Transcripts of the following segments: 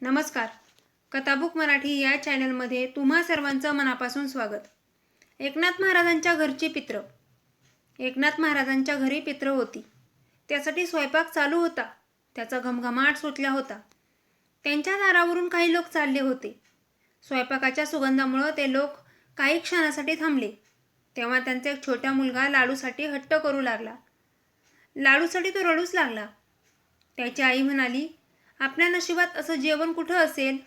नमस्कार. कथाबुक मराठी या चॅनलमध्ये तुम्हा सर्वांचं मनापासून स्वागत. एकनाथ महाराजांच्या घरची पित्र. एकनाथ महाराजांच्या घरी पित्र होती. त्यासाठी स्वयंपाक चालू होता. त्याचा घमघमाट सुटला होता. त्यांच्या दारावरून काही लोक चालले होते. स्वयंपाकाच्या सुगंधामुळं ते लोक काही क्षणासाठी थांबले. तेव्हा त्यांचा एक छोटा मुलगा लाडूसाठी हट्ट करू लागला. लाडूसाठी तो रडूच लागला. त्याची आई म्हणाली आपल्या नशिबात असं जेवण कुठं असेल?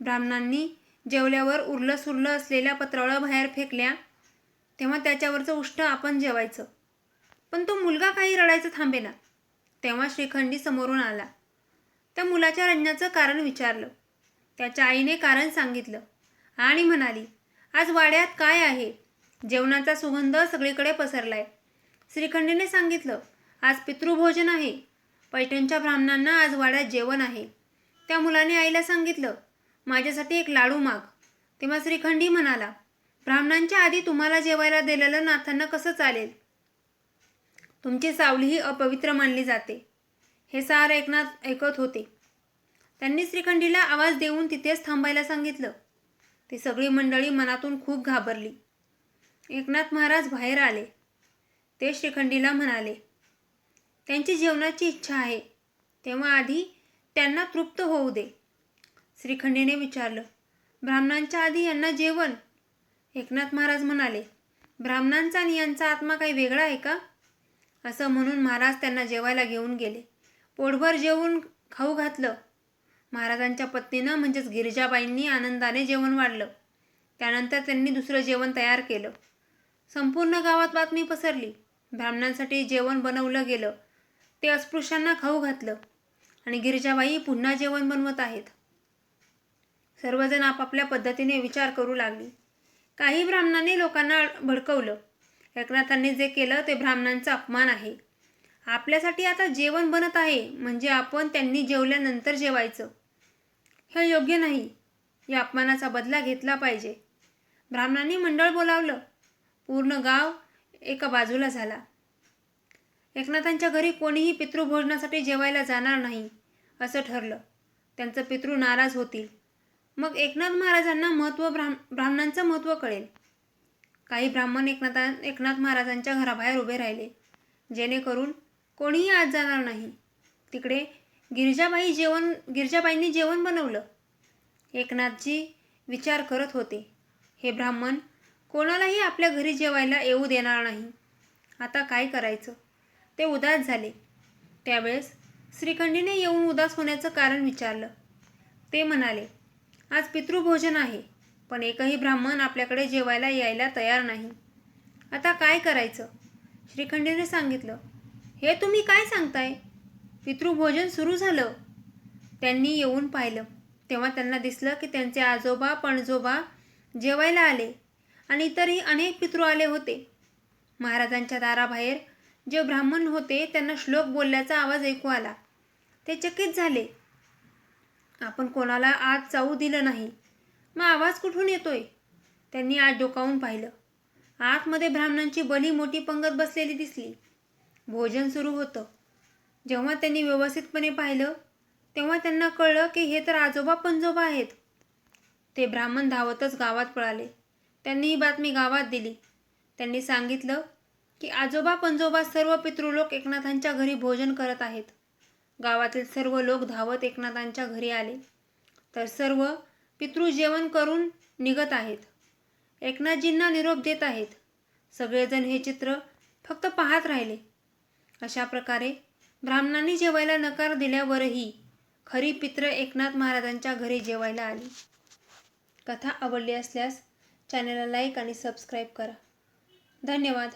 ब्राह्मणांनी जेवल्यावर उरलं सुरलं असलेल्या पत्रावळ्या बाहेर फेकल्या. तेव्हा त्याच्यावरचं उष्ट आपण जेवायचं. पण तो मुलगा काही रडायचं थांबेना. तेव्हा श्रीखंडी समोरून आला. त्या मुलाच्या रडण्याचं कारण विचारलं. त्याच्या आईने कारण सांगितलं आणि म्हणाली आज वाड्यात काय आहे? जेवणाचा सुगंध सगळीकडे पसरलाय. श्रीखंडीने सांगितलं आज पितृभोजन आहे. पैठणच्या ब्राह्मणांना आज वाड्यात जेवण आहे. त्या मुलाने आईला सांगितलं माझ्यासाठी एक लाडू माग. तेव्हा श्रीखंडी म्हणाला ब्राह्मणांच्या आधी तुम्हाला जेवायला दिलेलं नाथांना कसं चालेल? तुमची सावली ही अपवित्र मानली जाते. हे सार एकनाथ ऐकत होते. त्यांनी श्रीखंडीला आवाज देऊन तिथेच थांबायला सांगितलं. ती सगळी मंडळी मनातून खूप घाबरली. एकनाथ महाराज बाहेर आले. ते श्रीखंडीला म्हणाले त्यांची जेवणाची इच्छा आहे. तेव्हा आधी त्यांना तृप्त होऊ दे. श्रीखंडीने विचारलं ब्राह्मणांच्या आधी यांना जेवण? एकनाथ महाराज म्हणाले ब्राह्मणांचा आणि यांचा आत्मा काही वेगळा आहे का? असं म्हणून महाराज त्यांना जेवायला घेऊन गेले. पोटभर जेवून खाऊ घातलं. महाराजांच्या पत्नीनं म्हणजेच गिरिजाबाईंनी आनंदाने जेवण वाढलं. त्यानंतर त्यांनी दुसरं जेवण तयार केलं. संपूर्ण गावात बातमी पसरली. ब्राह्मणांसाठी जेवण बनवलं गेलं. ते अस्पृश्यांना खाऊ घातलं. आणि गिरिजाबाई पुन्हा जेवण बनवत आहेत. सर्वजण आपापल्या पद्धतीने विचार करू लागली. काही ब्राह्मणांनी लोकांना भडकवलं. एकनाथांनी जे केलं ते ब्राह्मणांचा अपमान आहे. आपल्यासाठी आता जेवण बनत आहे म्हणजे आपण त्यांनी जेवल्यानंतर जेवायचं. हे योग्य नाही. या अपमानाचा बदला घेतला पाहिजे. ब्राह्मणांनी मंडळ बोलावलं. पूर्ण गाव एका बाजूला झाला. एकनाथांच्या घरी कोणीही पितृभोजनासाठी जेवायला जाणार नाही असं ठरलं. त्यांचं पितृ नाराज होतील. मग एकनाथ महाराजांना महत्त्व ब्राह्म ब्राह्मणांचं महत्त्व कळेल. काही ब्राह्मण एकनाथा एकनाथ महाराजांच्या घराबाहेर उभे राहिले. जेणेकरून कोणीही आज जाणार नाही. तिकडे गिरजाबाई जेवण गिरजाबाईंनी जेवण बनवलं. एकनाथजी विचार करत होते. हे ब्राह्मण कोणालाही आपल्या घरी जेवायला येऊ देणार नाही. आता काय करायचं? ते उदास झाले. त्यावेळेस श्रीखंडीने येऊन उदास होण्याचं कारण विचारलं. ते म्हणाले आज पितृभोजन आहे पण एकही ब्राह्मण आपल्याकडे जेवायला यायला तयार नाही. आता काय करायचं? श्रीखंडीने सांगितलं हे तुम्ही काय सांगताय? पितृभोजन सुरू झालं. त्यांनी येऊन पाहिलं. तेव्हा त्यांना दिसलं की त्यांचे आजोबा पणजोबा जेवायला आले आणि इतरही अनेक पितृ आले होते. महाराजांच्या दाराबाहेर जे ब्राह्मण होते त्यांना श्लोक बोलल्याचा आवाज ऐकू आला. ते चकित झाले. आपण कोणाला आत जाऊ दिलं नाही. मग आवाज कुठून येतोय? त्यांनी आत डोकावून पाहिलं. आतमध्ये ब्राह्मणांची बली मोठी पंगत बसलेली दिसली. भोजन सुरू होतं. जेव्हा त्यांनी व्यवस्थितपणे पाहिलं तेव्हा त्यांना कळलं की हे तर आजोबा पंजोबा आहेत. ते ब्राह्मण धावतच गावात पळाले. त्यांनी ही बातमी गावात दिली. त्यांनी सांगितलं की आजोबा पंजोबा सर्व पितृलोक एकनाथांच्या घरी भोजन करत आहेत. गावातील सर्व लोक धावत एकनाथांच्या घरी आले. तर सर्व पितृ जेवण करून निघत आहेत. एकनाथजींना निरोप देत आहेत. सगळेजण हे चित्र फक्त पाहत राहिले. अशा प्रकारे ब्राह्मणांनी जेवायला नकार दिल्यावरही खरी पित्र एकनाथ महाराजांच्या घरी जेवायला आली. कथा आवडली असल्यास चॅनलला लाईक आणि सबस्क्राईब करा. धन्यवाद.